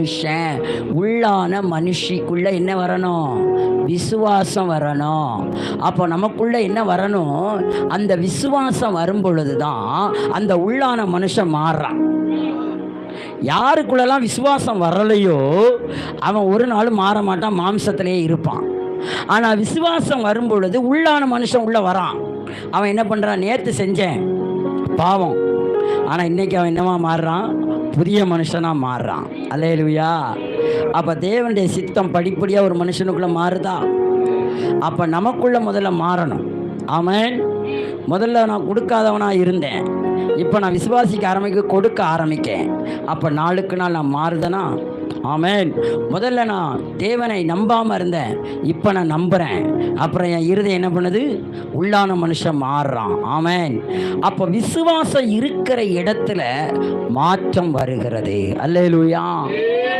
மனுஷன் உள்ளான மனுஷிக்குள்ள என்ன வரணும்? விசுவாசம் வரணும். அப்போ நமக்குள்ள என்ன வரணும்? அந்த விசுவாசம் வரும் பொழுது தான் அந்த உள்ளான மனுஷன் மாறுறான். யாருக்குள்ளெல்லாம் விசுவாசம் வரலையோ அவன் ஒரு நாள் மாற மாட்டான் மாம்சத்திலேயே இருப்பான். ஆனால் விசுவாசம் வரும் பொழுது உள்ளான மனுஷன் உள்ள வரான். அவன் என்ன பண்ணுறான் நேற்று செஞ்சேன். பாவம். ஆனால் இன்னைக்கு அவன் என்னவா மாறுறான்? புதிய மனுஷனாக மாறுறான். அல்லேலுயா. அப்போ தேவனுடைய சித்தம் படிப்படியாக ஒரு மனுஷனுக்குள்ளே மாறுதா? அப்போ நமக்குள்ள முதல்ல மாறணும். அவன் முதல்ல நான் கொடுக்காதவனாக இருந்தேன். இப்போ நான் விசுவாசிக்க ஆரம்பிக்க கொடுக்க ஆரம்பிக்கேன். அப்போ நாளுக்கு நாள் நான் மாறுதனா? ஆமேன். முதல்ல நான் தேவனை நம்பாமல் இருந்தேன். இப்போ நான் நம்புகிறேன் அப்புறம் என் இருதயம் என்ன பண்ணுது? உள்ளான மனுஷன் மாறுறான். ஆமேன். அப்போ விசுவாசம் இருக்கிற இடத்துல மாற்றம் வருகிறது. அல்லேலூயா.